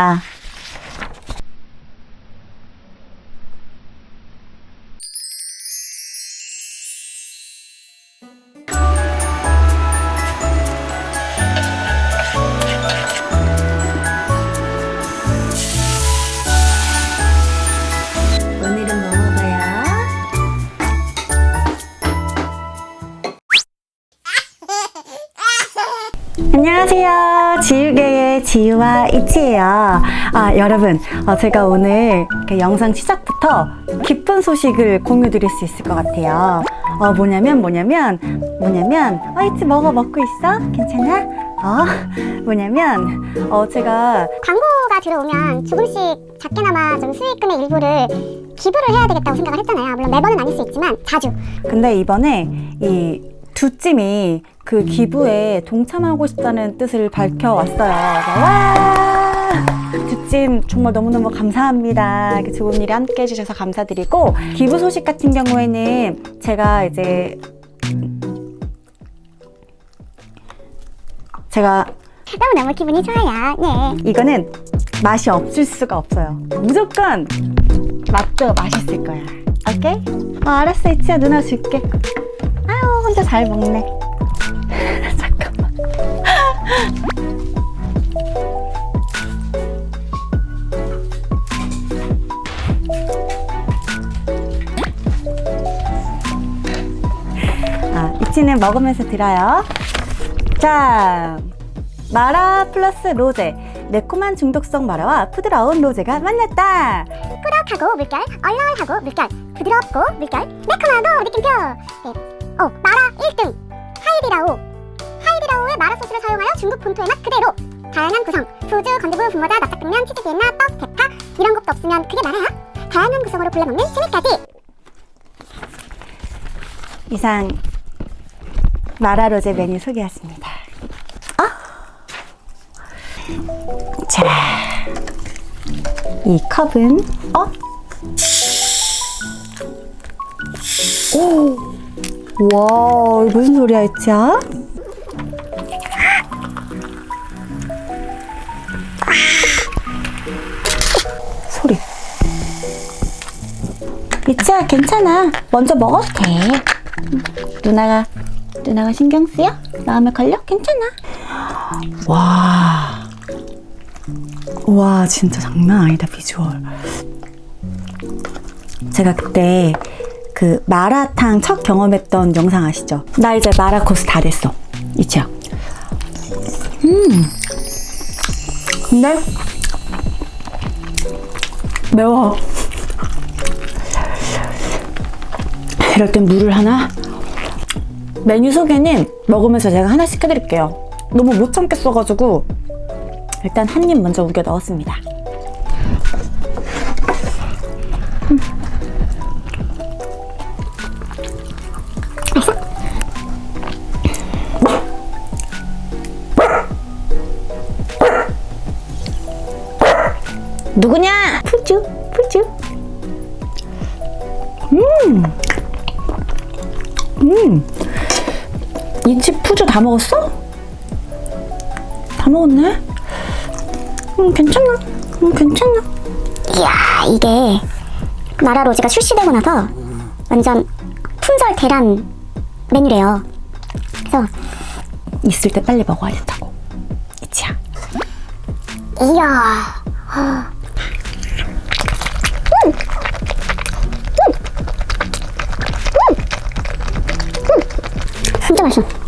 아. 오늘은 뭐 먹어요? 안녕하세요. 지우개의 지우와 이치예요. 아, 여러분, 어, 제가 오늘 이렇게 영상 시작부터 기쁜 소식을 공유 드릴 수 있을 것 같아요. 어, 뭐냐면, 뭐냐면, 뭐냐면, 어, 이치 먹어, 먹고 있어? 괜찮아? 어, 뭐냐면, 어, 제가 광고가 들어오면 조금씩 작게나마 좀 수익금의 일부를 기부를 해야 되겠다고 생각을 했잖아요. 물론 매번은 아닐 수 있지만 자주. 근데 이번에 이 두 찜이 그 기부에 동참하고 싶다는 뜻을 밝혀왔어요. 그래서 와! 두찜 정말 너무너무 감사합니다. 이렇게 좋은 일에 함께 해주셔서 감사드리고 기부 소식 같은 경우에는 제가 이제 제가 너무너무 기분이 좋아요. 예. 이거는 맛이 없을 수가 없어요. 무조건 맛도 맛있을 거야. 오케이? 어, 알았어, 이치야. 누나 줄게. 혼자 잘 먹네. 잠깐만. 아, 이치는 먹으면서 들어요. 자, 마라 플러스 로제. 매콤한 중독성 마라와 부드러운 로제가 만났다. 꾸덕하고 물결, 얼얼하고 물결, 부드럽고 물결, 매콤하고 느낌표. 네. 어, 마라 1등. 하이디라오. 하이디라오의 마라 소스를 사용하여 중국 본토의 맛 그대로. 다양한 구성, 소주, 건두부, 분모자, 납작냉면, 치즈 비엔나, 떡, 대파 이런 것도 없으면 그게 마라야. 다양한 구성으로 골라 먹는 재미까지. 이상 마라 로제 메뉴 소개했습니다. 아! 자, 이 컵은 어? 오, 와, 이거 무슨 소리야, 이치야? 소리. 이치야, 괜찮아. 먼저 먹어도 돼. 누나가 누나가 신경 쓰여? 마음에 걸려? 괜찮아. 와. 와, 진짜 장난 아니다, 비주얼. 제가 그때 그 마라탕 첫 경험했던 영상 아시죠? 나 이제 마라 코스 다 됐어. 이치야. 음. 근데 매워. 이럴 땐 물을 하나 메뉴 소개는 먹으면서 제가 하나씩 해드릴게요. 너무 못 참겠어가지고 일단 한 입 먼저 우겨 넣었습니다. 음. 누구냐? 푸쭈, 푸쭈. 음. 이치 푸주 다 먹었어? 다 먹었네? 음, 괜찮아. 음, 괜찮아. 이야, 이게 마라 로즈가 출시되고 나서 완전 품절 대란 메뉴래요. 그래서 있을 때 빨리 먹어야 된다고. 이치야. 이야. 진짜 맛있어.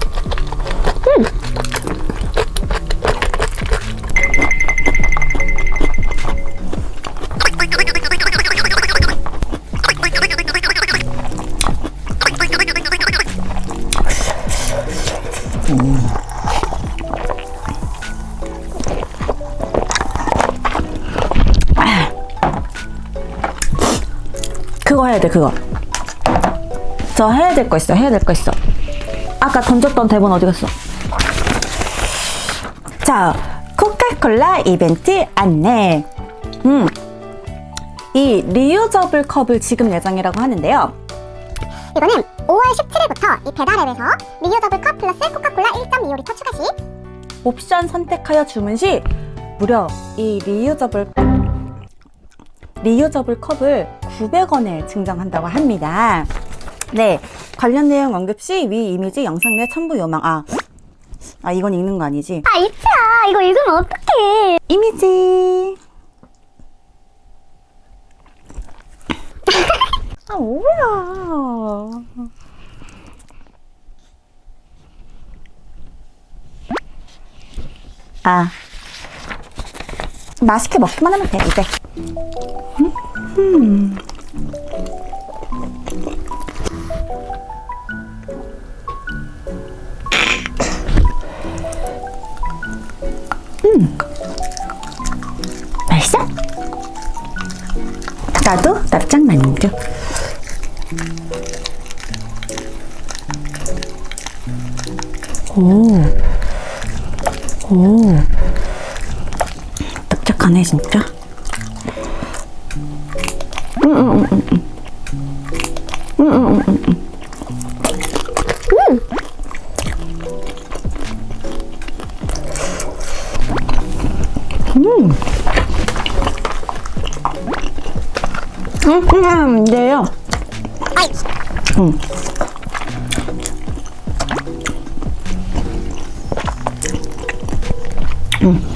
돼, 그거. 저 해야 될 거 있어, 해야 될 거 있어. 아까 던졌던 대본 어디 갔어? 자, 코카콜라 이벤트 안내. 음. 이 리유저블 컵을 지금 예정이라고 하는데요. 이거는 5월 17일부터 이 배달앱에서 리유더블 컵 플러스 코카콜라 1.25리터 추가 시 옵션 선택하여 주문 시 무려 이 리유저블 리유저블 컵을 900원에 증정한다고 합니다. 네, 관련 내용 언급 시 위 이미지 영상 내 첨부 요망. 아, 아 이건 읽는 거 아니지? 아 이치야 이거 읽으면 어떡해 이미지. 아 뭐야? 아 맛있게 먹기만 하면 돼 이제. 음. 맛있어? 나도 납작 만두. 오, 오, 네요. 음. 음.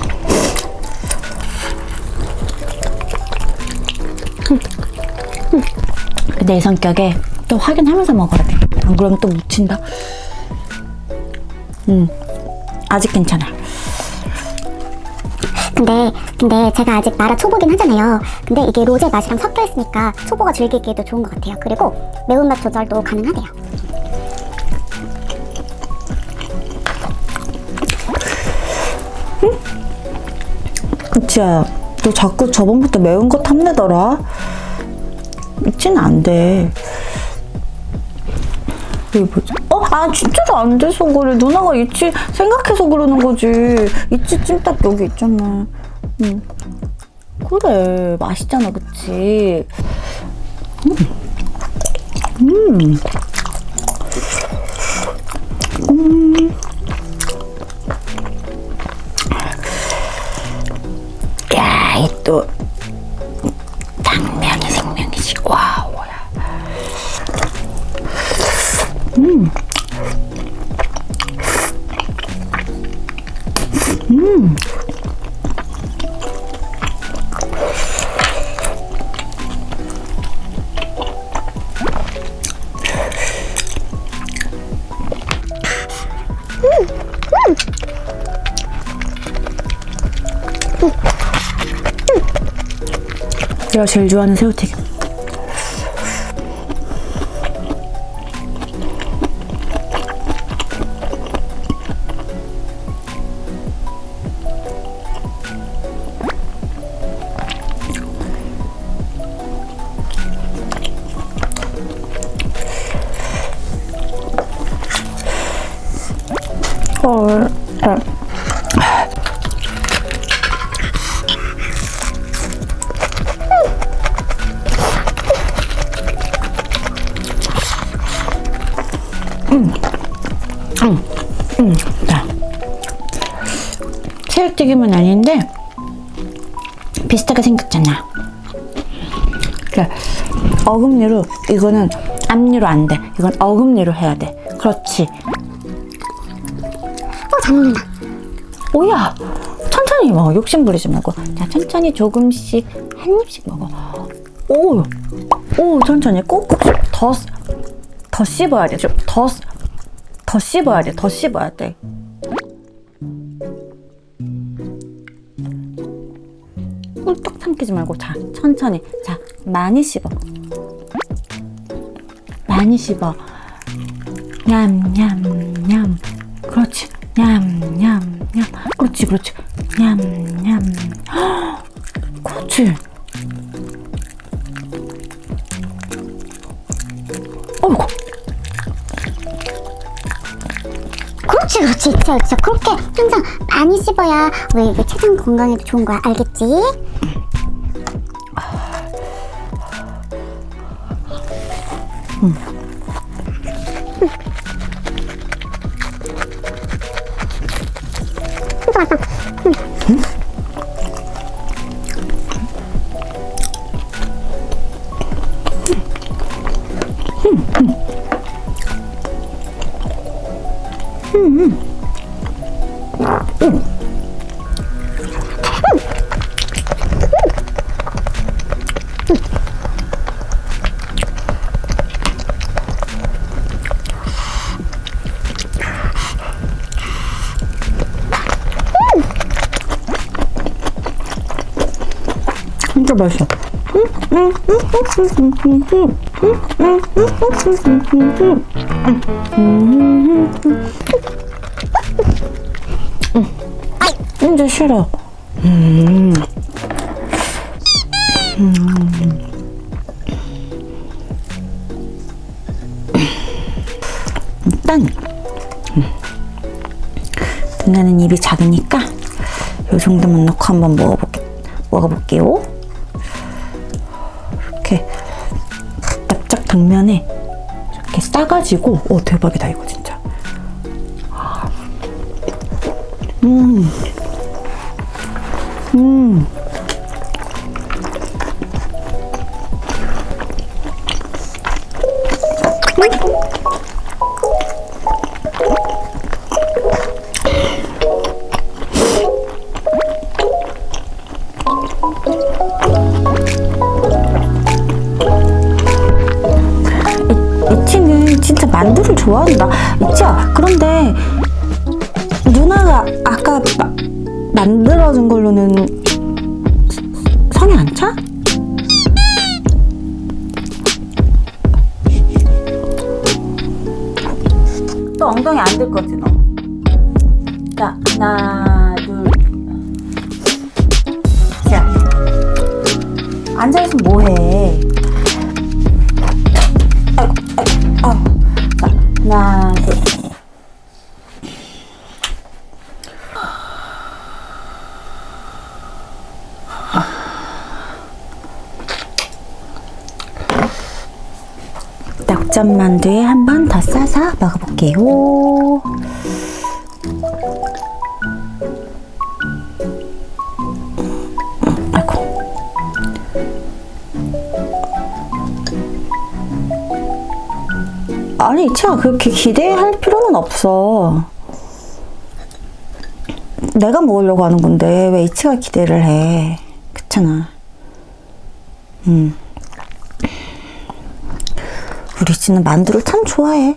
내 성격에 또 확인하면서 먹어야 돼. 안 그러면 또 묻힌다. 음, 아직 괜찮아. 근데 근데 제가 아직 마라 초보긴 하잖아요 근데 이게 로제 맛이랑 섞여 있으니까 초보가 즐기기에도 좋은 것 같아요 그리고 매운맛 조절도 가능하대요 그치야, 너 자꾸 저번부터 매운 거 탐내더라. 있지는 안 돼. 이게 뭐지? 어? 아, 진짜로 안 돼서 그래. 누나가 있지 생각해서 그러는 거지. 있지 찜닭 여기 있잖아. 응. 그래, 맛있잖아, 그치? 음. 음. 음. 내가 제일 좋아하는 새우튀김. 자. 새우튀김은 아닌데 비슷하게 생겼잖아. 그래. 어금니로 이거는 앞니로 안 돼. 이건 어금니로 해야 돼. 그렇지. 어잘 먹는다 오야. 천천히 먹어. 욕심 부리지 말고. 자, 천천히 조금씩 한 입씩 먹어. 오. 오, 천천히 꼭꼭 더, 더 씹어야 돼. 좀 더, 더 씹어야 돼. 더 씹어야 돼. 꿀떡 삼키지 말고 자 천천히. 자 많이 씹어. 많이 씹어. 냠냠냠. 그렇지. 냠냠냠. 그렇지 그렇지. 냠 많이 씹어야 왜, 왜 체중 건강에도 좋은 거야 알겠지? 진짜 맛있어. 진짜 싫어. 일단 음. 누나는 입이 작으니까 요 정도만 넣고 한번 먹어볼게, 먹어볼게요. 이렇게 납작 당면에 이렇게 싸가지고 오 대박이다 이거 진짜. 음, 음. 좋아한다. 이치야, 그런데 누나가 아까 마- 만들어준 걸로는 성이 안 차? 또 엉덩이 안 들 거지 너? 자, 하나, 둘. 자, 앉아 있으면 뭐해? 낙점만두에 한 번 더 싸서 먹어볼게요. 아이고. 아니, 이치야, 그렇게 기대할 필요는 없어. 내가 먹으려고 하는 건데, 왜 이치가 기대를 해. 그렇잖아. 음. 우리 씨는 만두를 참 좋아해.